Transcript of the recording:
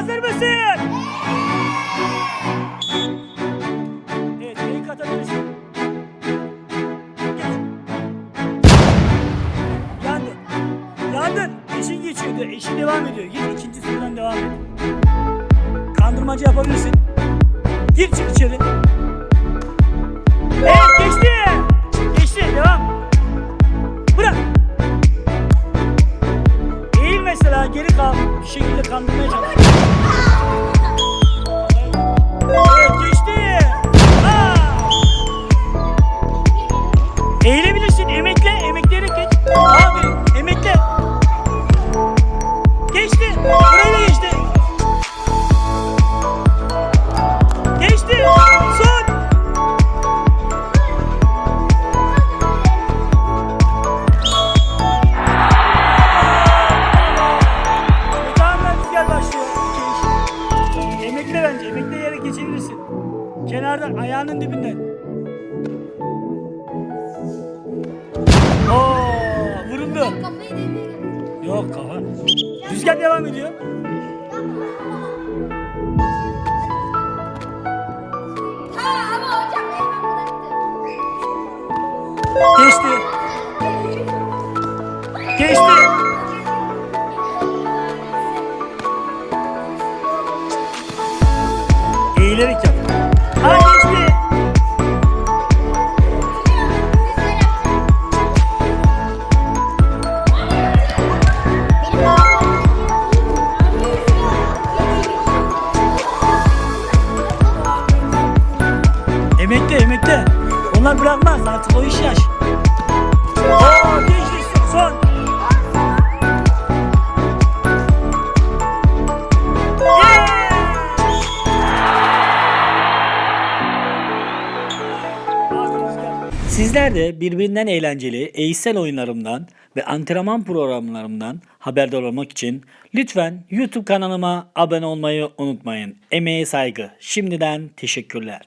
hazır mısın? Evet, ilk atabilirsin. Geç. Yandın. Yandın. Eşin geçiyordu. Eşin devam ediyor. Git ikinci sıradan devam et. Kandırmacı yapabilirsin. Gir çık içeri. Evet kandırmaya çalış. Bence. Emekleyerek geçebilirsin. Kenardan ayağının dibinden. Oo, vuruldu. Yok kafa. Rüzgar devam ediyor. Ha. Geçti. Eğilerek yap. Emekle emekle. Onlar bırakmaz artık o iş yaş. Sizler de birbirinden eğlenceli eğitsel oyunlarımdan ve antrenman programlarımdan haberdar olmak için lütfen YouTube kanalıma abone olmayı unutmayın. Emeğe saygı. Şimdiden teşekkürler.